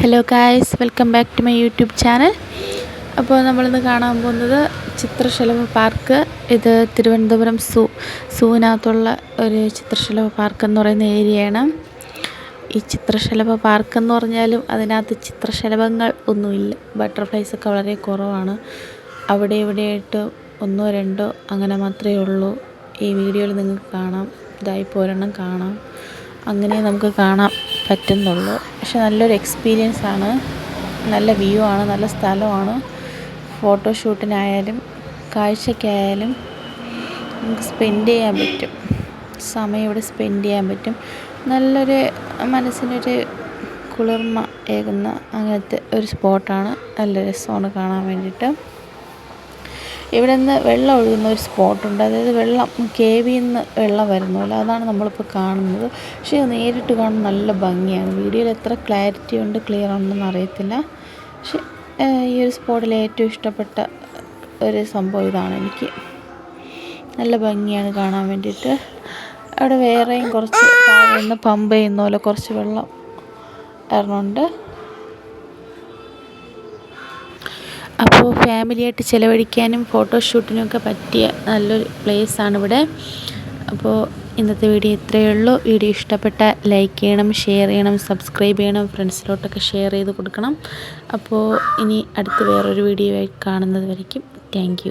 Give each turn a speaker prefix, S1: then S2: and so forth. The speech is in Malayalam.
S1: Hello guys welcome back to my YouTube channel അപ്പോൾ നമ്മളിന്ന് കാണാൻ പോകുന്നത് ചിത്രശലഭ പാർക്ക്. ഇത് തിരുവനന്തപുരം സൂ സൂവിനകത്തുള്ള ഒരു ചിത്രശലഭ പാർക്ക് എന്ന് പറയുന്ന ഏരിയയാണ്. ഈ ചിത്രശലഭ പാർക്ക് എന്ന് പറഞ്ഞാലും അതിനകത്ത് ചിത്രശലഭങ്ങൾ ഒന്നുമില്ല. ബട്ടർഫ്ലൈസ് ഒക്കെ വളരെ കുറവാണ്. അവിടെ ഇവിടെയായിട്ട് ഒന്നോ രണ്ടോ അങ്ങനെ മാത്രമേ ഉള്ളൂ. ഈ വീഡിയോയിൽ നിങ്ങൾക്ക് കാണാം. ഇതായി പോരണം കാണാം. അങ്ങനെ നമുക്ക് കാണാൻ പറ്റുന്നുള്ളൂ. പക്ഷെ നല്ലൊരു എക്സ്പീരിയൻസ് ആണ്. നല്ല വ്യൂ ആണ് നല്ല സ്ഥലമാണ്. ഫോട്ടോഷൂട്ടിനായാലും കാഴ്ചയ്ക്കായാലും നമുക്ക് സ്പെൻഡ് ചെയ്യാൻ പറ്റും. സമയം ഇവിടെ സ്പെൻഡ് ചെയ്യാൻ പറ്റും. നല്ലൊരു മനസ്സിനൊരു കുളിർമ ഏകുന്ന അങ്ങനത്തെ ഒരു സ്പോട്ടാണ് നല്ല രസമാണ് കാണാൻ വേണ്ടിയിട്ട്. ഇവിടെ നിന്ന് വെള്ളം ഒഴുകുന്ന ഒരു സ്പോട്ടുണ്ട്. അതായത് വെള്ളം കേവിയിൽ നിന്ന് വെള്ളം വരുന്നു പോലെ അതാണ് നമ്മളിപ്പോൾ കാണുന്നത്. പക്ഷേ നേരിട്ട് കാണുമ്പോൾ നല്ല ഭംഗിയാണ്. വീഡിയോയിൽ എത്ര ക്ലാരിറ്റി ഉണ്ട് ക്ലിയർ ഉണ്ടെന്ന് അറിയത്തില്ല. പക്ഷേ ഈ ഒരു സ്പോട്ടിൽ ഏറ്റവും ഇഷ്ടപ്പെട്ട ഒരു സംഭവം ഇതാണ് എനിക്ക്. നല്ല ഭംഗിയാണ് കാണാൻ വേണ്ടിയിട്ട്. അവിടെ വേറെയും കുറച്ച് താഴെ നിന്ന് പമ്പ് ചെയ്യുന്ന പോലെ കുറച്ച് വെള്ളം ഇറങ്ങുന്നുണ്ട്. അപ്പോൾ ഫാമിലിയായിട്ട് ചിലവഴിക്കാനും ഫോട്ടോഷൂട്ടിനുമൊക്കെ പറ്റിയ നല്ലൊരു പ്ലേസാണ് ഇവിടെ അപ്പോൾ ഇന്നത്തെ വീഡിയോ ഇത്രയേ ഉള്ളൂ. വീഡിയോ ഇഷ്ടപ്പെട്ട ലൈക്ക് ചെയ്യണം ഷെയർ ചെയ്യണം സബ്സ്ക്രൈബ് ചെയ്യണം ഫ്രണ്ട്സിലോട്ടൊക്കെ ഷെയർ ചെയ്ത് കൊടുക്കണം. അപ്പോൾ ഇനി അടുത്ത് വേറൊരു വീഡിയോ ആയി കാണുന്നത് വരയ്ക്കും. താങ്ക്